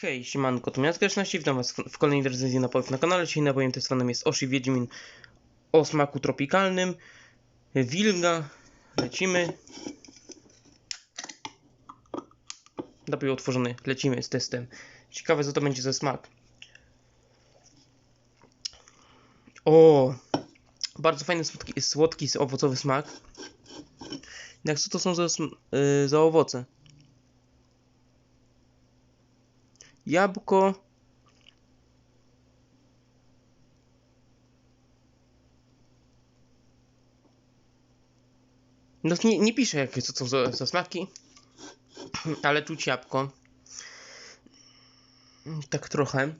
Hej, siemanko, to Miasto 16, witam was w kolejnej recenzji napojów na kanale. Dzisiaj napojem testowanym jest Oshi Wiedźmin o smaku tropikalnym. Wilga, lecimy. Napój otworzony, lecimy z testem. Ciekawe co to będzie za smak. O, bardzo fajny słodki, słodki owocowy smak. Jak co to są za, y, za owoce? Jabłko. No nie, nie pisze jakie to są za, za smaki, ale czuć jabłko. Tak trochę.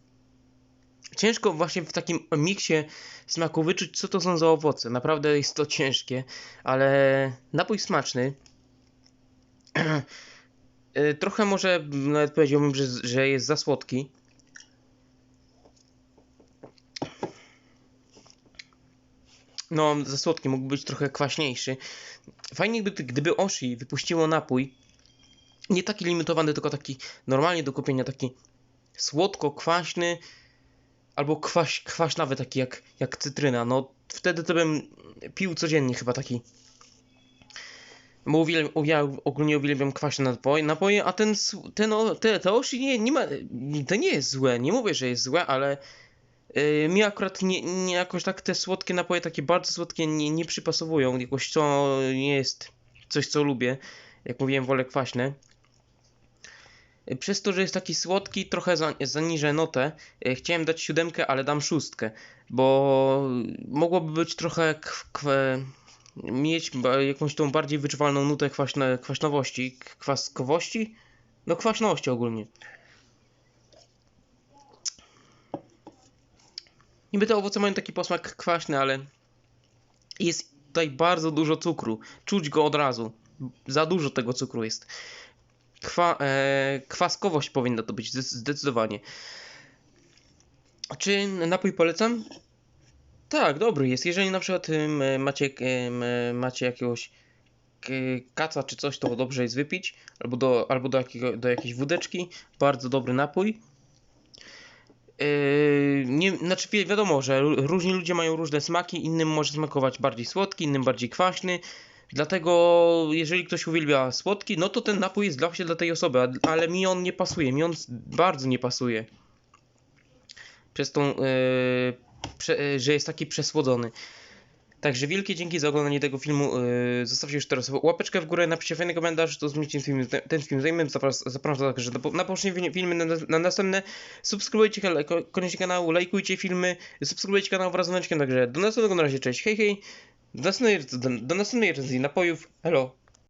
Ciężko właśnie w takim miksie smaku wyczuć co to są za owoce. Naprawdę jest to ciężkie, ale napój smaczny. Y, Trochę może nawet powiedziałbym, że, że jest za słodki. No, za słodki, mógł być trochę kwaśniejszy. Fajnie gdyby, gdyby Oshi wypuściło napój, nie taki limitowany, tylko taki normalnie do kupienia, taki słodko-kwaśny, albo kwaś, kwaśnawy, taki jak, jak cytryna. No, wtedy to bym pił codziennie chyba taki bo uwielbiam, uwielbiam, ogólnie uwielbiam kwaśne napoje, napoje a ten, ten, te, te oshi nie, nie ma, to nie jest złe, nie mówię, że jest złe, ale yy, mi akurat nie, nie jakoś tak te słodkie napoje, takie bardzo słodkie nie, nie przypasowują, jakoś to nie jest coś, co lubię, jak mówiłem, wolę kwaśne. Przez to, że jest taki słodki, trochę za, zaniżę notę. Yy, Chciałem dać siódemkę, ale dam szóstkę, bo mogłoby być trochę mieć jakąś tą bardziej wyczuwalną nutę kwaśne, kwaśnowości, kwaskowości? No kwaśności ogólnie. Niby te owoce mają taki posmak kwaśny, ale jest tutaj bardzo dużo cukru. Czuć go od razu. Za dużo tego cukru jest. Kwa, e, kwaskowość powinna to być, zdecy- zdecydowanie. Czy napój polecam? Tak, dobry jest. Jeżeli na przykład macie, macie jakiegoś kaca czy coś, to dobrze jest wypić. Albo do, albo do, jakiego, do jakiejś wódeczki. Bardzo dobry napój. Yy, nie, znaczy wi- wiadomo, że ró- różni ludzie mają różne smaki, innym może smakować bardziej słodki, innym bardziej kwaśny. Dlatego, jeżeli ktoś uwielbia słodki, no to ten napój jest dla, właśnie dla tej osoby, ale mi on nie pasuje, mi on bardzo nie pasuje. Przez tą, yy, że jest taki przesłodzony. Także wielkie dzięki za oglądanie tego filmu. Yy, zostawcie już teraz łapeczkę w górę, napiszcie fajny komentarz, to zmieńcie ten film, ten film zajmę. Zapraszam, także na, poprzednie filmy, na, na następne. Subskrybujcie kanał, ko- koniecznie kanał, lajkujcie filmy, subskrybujcie kanał wraz z dzwoneczkiem. Także do następnego na razie, cześć, hej hej. Do następnej, do, do następnej recenzji napojów. Hello.